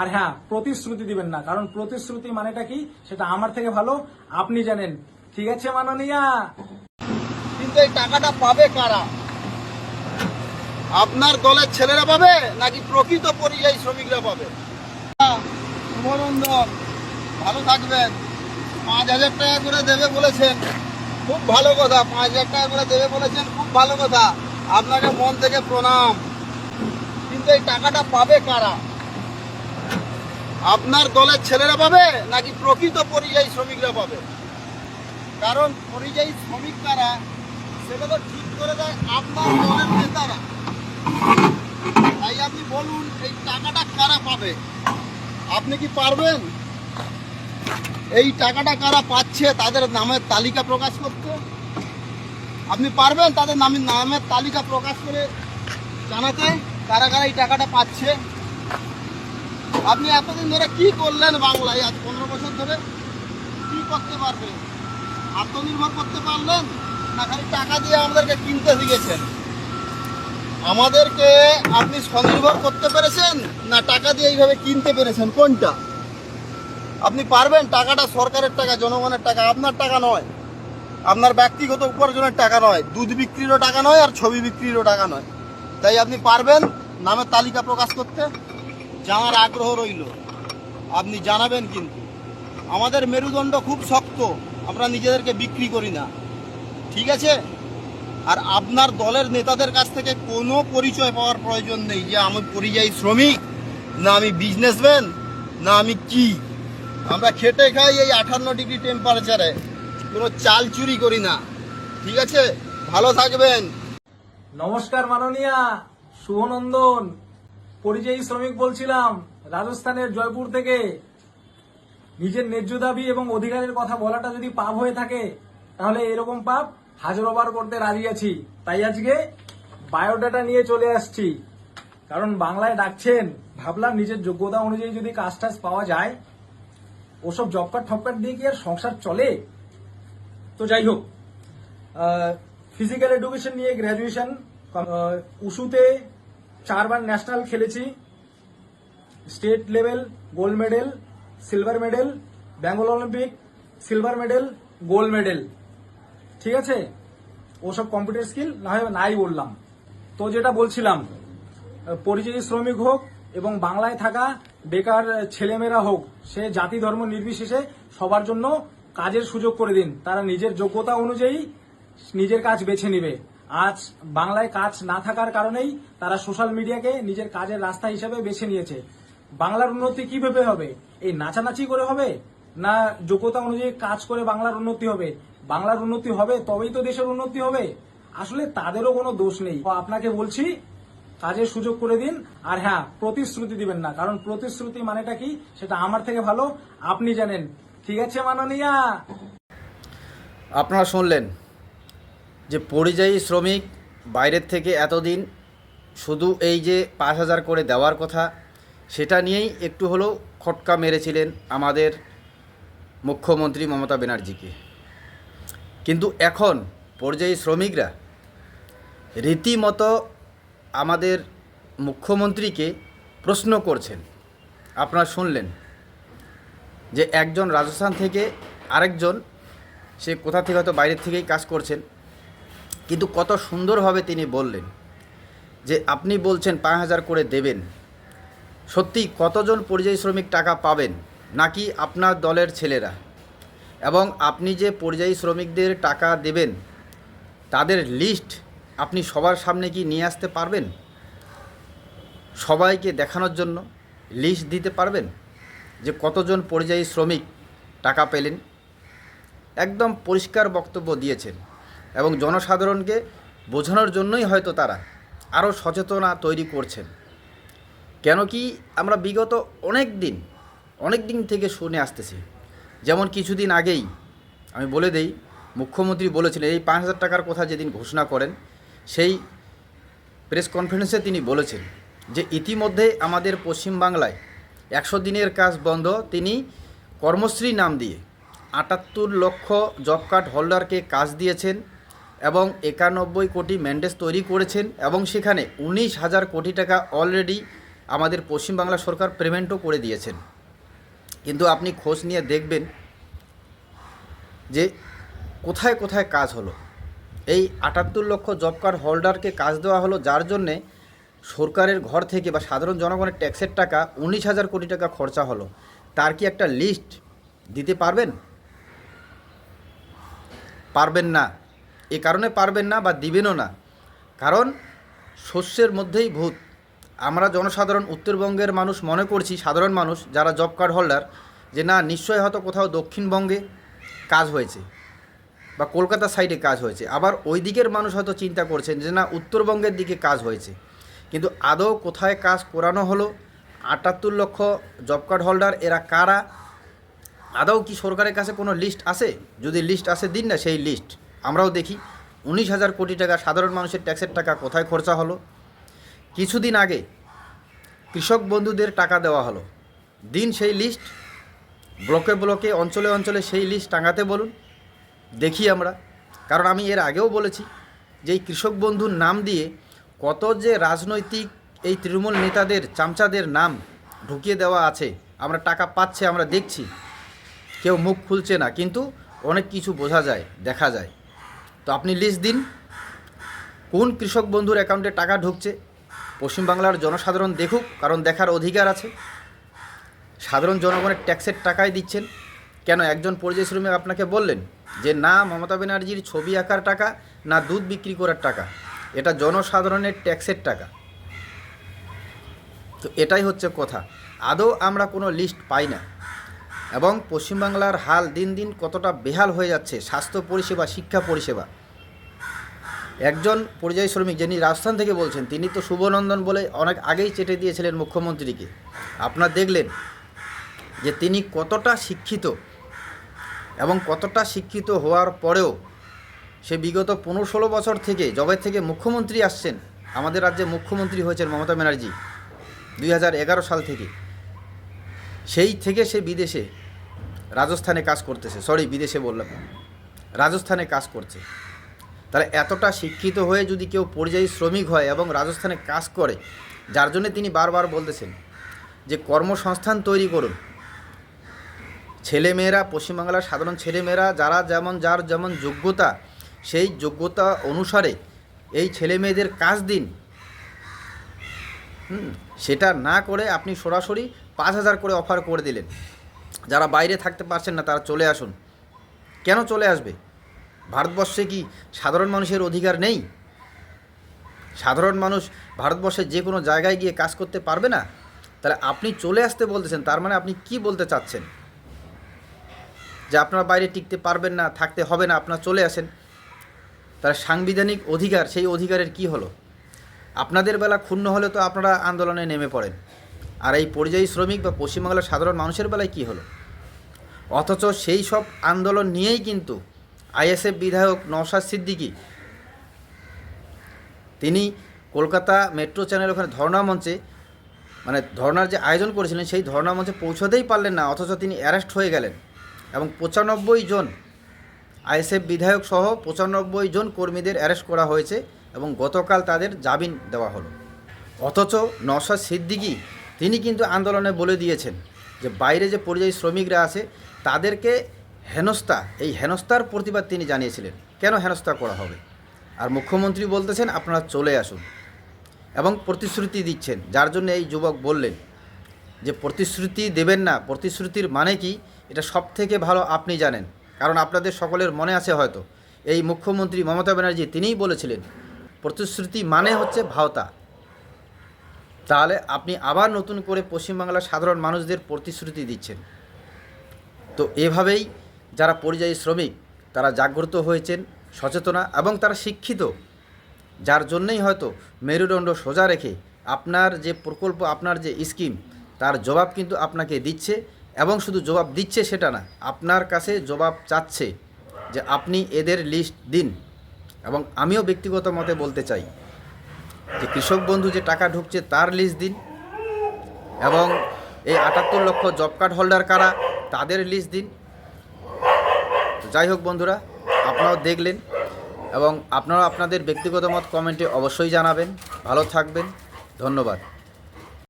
আর হ্যাঁ প্রতিশ্রুতি দিবেন না। কারণ প্রতিশ্রুতি মানেটা কি? সেটা আমার থেকে ভালো, আপনি জানেন। ঠিক আছে, মাননীয়া? কিন্তু এই টাকাটা পাবে কারা? আপনার দলের ছেলেরা পাবে, নাকি প্রকৃত পরিযায়ী শ্রমিকরা পাবে? শুভনন্দন ভালো থাকবেন। পাঁচ হাজার টাকা করে দেবে বলেছেন। খুব ভালো কথা, পাঁচ হাজার টাকা করে দেবে বলেছেন, খুব ভালো কথা। আপনাকে মন থেকে প্রণাম। কিন্তু এই টাকাটা পাবে কারা? আপনার দলের ছেলেরা পাবে নাকি প্রকৃত পরিযায়ী শ্রমিকরা পাবে? কারণ পরিযায়ী শ্রমিক কারা, সেটা তো ঠিক করে দেয় আপনার দলের নেতারা। তাই আপনি বলুন, এই টাকাটা কারা পাবে? আপনি কি পারবেন? এই টাকাটা কারা পাচ্ছে, তাদের নামের তালিকা প্রকাশ করতে? আপনি পারবেন তাদের নামের নামের তালিকা প্রকাশ করে জানাতে কারা কারা এই টাকাটা পাচ্ছে? আপনি এতদিন ধরে কি করলেন বাংলায়? আজ পনেরো বছর ধরে কি করতে পারবেন আত্মনির্ভর করতে পারলেন? না খালি টাকা দিয়ে আমাদেরকে কিনতে শিখেছেন? আমাদেরকে আপনি স্বনির্ভর করতে পেরেছেন? না টাকা দিয়ে এইভাবে কিনতে পেরেছেন? কোনটা? আপনি পারবেন? টাকাটা সরকারের টাকা, জনগণের টাকা, আপনার টাকা নয়। আপনার ব্যক্তিগত উপার্জনের টাকা নয়। দুধ বিক্রিরও টাকা নয় আর ছবি বিক্রিরও টাকা নয়। তাই আপনি পারবেন নামের তালিকা প্রকাশ করতে? জানার আগ্রহ রইল। আপনি জানাবেন কিন্তু। আমাদের মেরুদণ্ড খুব শক্ত, আমরা নিজেদেরকে বিক্রি করি না। ঠিক আছে? আর আপনার দলের নেতাদের কাছ থেকে কোনো পরিচয় পাওয়ার প্রয়োজন নেই যে আমি পরিযায়ী শ্রমিক, না আমি বিজনেসম্যান না আমি কি। আমরা খেটে খাই এই আঠান্ন ডিগ্রি টেম্পারেচারে কোনো চাল চুরি করি না। ঠিক আছে? ভালো থাকবেন। নমস্কার মাননীয়া, শুভনন্দন। পরিযায়ী শ্রমিক বলছিলাম, রাজস্থানের জয়পুর থেকে। নিজের ন্যায্য দাবি এবং অধিকারের কথা বলাটা যদি পাপ হয়ে থাকে, তাহলে এরকম পাপ হাজারোবার করতে রাজি আছি। তাই আজকে বায়োডাটা নিয়ে চলে আসছি। কারণ বাংলায় ডাকছেন, ভাবলাম নিজের যোগ্যতা অনুযায়ী যদি কাজ টাজ পাওয়া যায়, ওসব জব কার্ড ঠপ কার্ড দিয়ে কি আর সংসার চলে? তো যাই হোক ফিজিক্যাল এডুকেশন নিয়ে গ্র্যাজুয়েশন উসুতে চারবার ন্যাশনাল খেলেছি। State level gold medal silver medal Bengal Olympic silver medal gold medal ঠিক আছে? ওসব কম্পিউটার স্কিল না হয় নাই বললাম। তো যেটা বলছিলাম পরিযায়ী শ্রমিক হোক এবং বাংলায় থাকা বেকার ছেলেমেয়েরা হোক, সে জাতি ধর্ম নির্বিশেষে সবার জন্য কাজের সুযোগ করে দিন। তারা নিজের যোগ্যতা অনুযায়ী নিজের কাজ বেছে নিবে। আজ বাংলায় কাজ না থাকার কারণেই তারা সোশ্যাল মিডিয়াকে নিজের কাজের রাস্তা হিসেবে বেছে নিয়েছে। বাংলার উন্নতি কীভাবে হবে? এই নাচানাচি করে হবে? না যোগ্যতা অনুযায়ী কাজ করে বাংলার উন্নতি হবে? বাংলার উন্নতি হবে, তবেই তো দেশের উন্নতি হবে? আসলে তাদেরও কোনো দোষ নেই। আপনাকে বলছি, কাজের সুযোগ করে দিন। আর হ্যাঁ প্রতিশ্রুতি দিবেন না। কারণ প্রতিশ্রুতি মানেটা কি? সেটা আমার থেকে ভালো। আপনি জানেন। ঠিক আছে মাননীয়া? আপনারা শুনলেন যে পরিযায়ী শ্রমিক বাইরের থেকে এতদিন শুধু এই যে পাঁচ হাজার করে দেওয়ার কথা, সেটা নিয়েই একটু হলেও খটকা মেরেছিলেন আমাদের মুখ্যমন্ত্রী মমতা ব্যানার্জিকে। কিন্তু এখন পরিযায়ী শ্রমিকরা রীতিমতো আমাদের মুখ্যমন্ত্রীকে প্রশ্ন করছেন। আপনারা শুনলেন যে একজন রাজস্থান থেকে আরেকজন, সে কোথা থেকে হয়তো বাইরের থেকেই কাজ করছেন। কিন্তু কত সুন্দরভাবে তিনি বললেন যে আপনি বলছেন পাঁচ হাজার করে দেবেন। সত্যি কতজন পরিযায়ী শ্রমিক টাকা পাবেন নাকি আপনার দলের ছেলেরা? এবং আপনি যে পরিযায়ী শ্রমিকদের টাকা দেবেন, তাদের লিস্ট আপনি সবার সামনে কি নিয়ে আসতে পারবেন? সবাইকে দেখানোর জন্য লিস্ট দিতে পারবেন? যে কতজন পরিযায়ী শ্রমিক টাকা পেলেন? একদম পরিষ্কার বক্তব্য দিয়েছেন। এবং জনসাধারণকে বোঝানোর জন্যই হয়তো তারা আরও সচেতনা তৈরি করছেন। কেন কি আমরা বিগত অনেক দিন অনেক দিন থেকে শুনে আসতেছি। যেমন কিছুদিন আগেই আমি বলে দেই, মুখ্যমন্ত্রী বলেছিলেন, এই পাঁচ হাজার টাকার কথা যেদিন ঘোষণা করেন, সেই প্রেস কনফারেন্সে তিনি বলেছেন যে ইতিমধ্যে আমাদের পশ্চিমবাংলায় একশো দিনের কাজ বন্ধ। তিনি কর্মশ্রী নাম দিয়ে আটাত্তর লক্ষ জব কার্ড হোল্ডারকে কাজ দিয়েছেন। এবং একানব্বই কোটি ম্যান্ডেজ তৈরি করেছেন এবং সেখানে উনিশ হাজার কোটি টাকা অলরেডি আমাদের পশ্চিমবাংলা সরকার পেমেন্টও করে দিয়েছেন। কিন্তু আপনি খোঁজ নিয়ে দেখবেন যে কোথায় কোথায় কাজ হলো। এই আটাত্তর লক্ষ জব কার্ড হোল্ডারকে কাজ দেওয়া হলো, যার জন্যে সরকারের ঘর থেকে বা সাধারণ জনগণের ট্যাক্সের টাকা উনিশ হাজার কোটি টাকা খরচা হলো। তার কি একটা লিস্ট দিতে পারবেন? পারবেন না। এ কারণে পারবেন না বা দিবেনও না। কারণ শস্যের মধ্যেই ভূত। আমরা জনসাধারণ, উত্তরবঙ্গের মানুষ মনে করছি, সাধারণ মানুষ, যারা জব কার্ড হোল্ডার যে না, নিশ্চয়ই হয়তো কোথাও দক্ষিণবঙ্গে কাজ হয়েছে বা কলকাতা সাইডে কাজ হয়েছে। আবার ওই দিকের মানুষ হয়তো চিন্তা করছেন যে না, উত্তরবঙ্গের দিকে কাজ হয়েছে। কিন্তু আদৌ কোথায় কাজ করানো হলো? আটাত্তর লক্ষ জব কার্ড হোল্ডার এরা কারা? আদৌ কি সরকারের কাছে কোনো লিস্ট আছে? যদি লিস্ট আসে দিন না, সেই লিস্ট আমরাও দেখি। উনিশ হাজার কোটি টাকা সাধারণ মানুষের ট্যাক্সের টাকা কোথায় খরচা হলো? কিছুদিন আগে কৃষক বন্ধুদের টাকা দেওয়া হলো। দিন সেই লিস্ট ব্লকে ব্লকে অঞ্চলে অঞ্চলে সেই লিস্ট টাঙাতে বলুন। দেখি আমরা। কারণ আমি এর আগেও বলেছি যে এই কৃষক বন্ধুর নাম দিয়ে কত যে রাজনৈতিক এই তৃণমূল নেতাদের, চামচাদের নাম ঢুকিয়ে দেওয়া আছে, আমরা টাকা পাচ্ছে, আমরা দেখছি। কেউ মুখ খুলছে না, কিন্তু অনেক কিছু বোঝা যায়, দেখা যায়। তো আপনি লিস্ট দিন, কোন কৃষক বন্ধুর অ্যাকাউন্টে টাকা ঢুকছে পশ্চিমবাংলার জনসাধারণ দেখুক, কারণ দেখার অধিকার আছে। সাধারণ জনগণের ট্যাক্সের টাকাই দিচ্ছেন। কেন একজন পরিযায়ী শ্রমিক আপনাকে বললেন যে, না, মমতা ব্যানার্জির ছবি আঁকার টাকা, না, দুধ বিক্রি করার টাকা। এটা জনসাধারণের ট্যাক্সের টাকা। তো এটাই হচ্ছে কথা। আদৌ আমরা কোনো লিস্ট পাই না। এবং পশ্চিমবাংলার হাল দিন দিন কতটা বেহাল হয়ে যাচ্ছে, স্বাস্থ্য পরিষেবা, শিক্ষা পরিষেবা। একজন পরিযায়ী শ্রমিক যিনি রাজস্থান থেকে বলছেন, তিনি তো শুভনন্দন বলে অনেক আগেই চেটে দিয়েছিলেন মুখ্যমন্ত্রীকে। আপনার দেখলেন যে তিনি কতটা শিক্ষিত এবং কতটা শিক্ষিত হওয়ার পরেও সে বিগত পনেরো ষোলো বছর থেকে জবের থেকে মুখ্যমন্ত্রী আসছেন। আমাদের রাজ্যে মুখ্যমন্ত্রী হয়েছেন মমতা ব্যানার্জি দুই হাজার এগারো সাল থেকে। সেই থেকে সে বিদেশে রাজস্থানে কাজ করতেছে। সরি বিদেশে বললাম রাজস্থানে কাজ করছে। তাহলে এতটা শিক্ষিত হয়ে যদি কেউ পরিযায়ী শ্রমিক হয় এবং রাজস্থানে কাজ করে যার জন্য তিনি বারবার বলতেছেন যে কর্মসংস্থান তৈরি করুন। ছেলেমেয়েরা পশ্চিমবাংলার সাধারণ ছেলেমেয়েরা যারা যেমন যার যেমন যোগ্যতা সেই যোগ্যতা অনুসারে এই ছেলে মেয়েদের কাজ দিন। হুম, সেটা না করে আপনি সরাসরি পাঁচ হাজার করে অফার করে দিলেন। যারা বাইরে থাকতে পারছেন না, তারা চলে আসুন। কেন চলে আসবে? ভারতবর্ষে কি সাধারণ মানুষের অধিকার নেই? সাধারণ মানুষ ভারতবর্ষের যে কোনো জায়গায় গিয়ে কাজ করতে পারবে না? তাহলে আপনি চলে আসতে বলতেছেন, তার মানে আপনি কি বলতে চাচ্ছেন? যে আপনারা বাইরে টিকতে পারবেন না, থাকতে হবে না, আপনারা চলে আসেন। তার সাংবিধানিক অধিকার, সেই অধিকারের কি হলো? আপনাদের বেলা ক্ষুণ্ণ হলে তো আপনারা আন্দোলনে নেমে পড়েন। আর এই পরিযায়ী শ্রমিক বা পশ্চিমবাংলার সাধারণ মানুষের বেলায় কি হলো? অথচ সেই সব আন্দোলন নিয়েই কিন্তু আইএসএফ বিধায়ক নওশাদ সিদ্দিকী, তিনি কলকাতা মেট্রো চ্যানেল ওখানে ধর্ণা মঞ্চে মানে ধর্নার যে আয়োজন করেছিলেন সেই ধর্ণা মঞ্চে পৌঁছতেই পারলেন না, অথচ তিনি অ্যারেস্ট হয়ে গেলেন। এবং পঁচানব্বই জন আইএসএফ বিধায়ক সহ পঁচানব্বই জন কর্মীদের অ্যারেস্ট করা হয়েছে এবং গতকাল তাদের জামিন দেওয়া হলো। অথচ নওশাদ সিদ্দিকী তিনি কিন্তু আন্দোলনে বলে দিয়েছেন যে বাইরে যে পরিযায়ী শ্রমিকরা আছে, তাদেরকে হেনস্থা, এই হেনস্থার প্রতিবাদ তিনি জানিয়েছিলেন। কেন হেনস্থা করা হবে? আর মুখ্যমন্ত্রী বলতেছেন, আপনারা চলে আসুন। এবং প্রতিশ্রুতি দিচ্ছেন। যার জন্য এই যুবক বললেন যে, প্রতিশ্রুতি দেবেন না। প্রতিশ্রুতির মানে কি? এটা সব থেকে ভালো আপনি জানেন। কারণ আপনাদের সকলের মনে আছে হয়তো। এই মুখ্যমন্ত্রী মমতা ব্যানার্জি তিনিই বলেছিলেন, প্রতিশ্রুতি মানে হচ্ছে ভাওতা। তাহলে আপনি আবার নতুন করে পশ্চিমবাংলার সাধারণ মানুষদের প্রতিশ্রুতি দিচ্ছেন। তো এভাবেই যারা পরিযায়ী শ্রমিক, তারা জাগ্রত হয়েছেন, সচেতনা এবং তারা শিক্ষিত। যার জন্যই হয়তো মেরুদণ্ড সোজা রেখে আপনার যে প্রকল্প, আপনার যে স্কিম, তার জবাব কিন্তু আপনাকে দিচ্ছে এবং শুধু জবাব দিচ্ছে সেটা না, আপনার কাছে জবাব চাচ্ছে যে আপনি এদের লিস্ট দিন। এবং আমিও ব্যক্তিগত মতে বলতে চাই যে কৃষক বন্ধু যে টাকা ঢুকছে তার লিস্ট দিন। এবং এই আটাত্তর লক্ষ জব কার্ড হোল্ডার কারা, তাদের লিস্ট দিন। যাই হোক বন্ধুরা, আপনারাও দেখলেন এবং আপনারা আপনাদের ব্যক্তিগত মত কমেন্টে অবশ্যই জানাবেন। ভালো থাকবেন। ধন্যবাদ।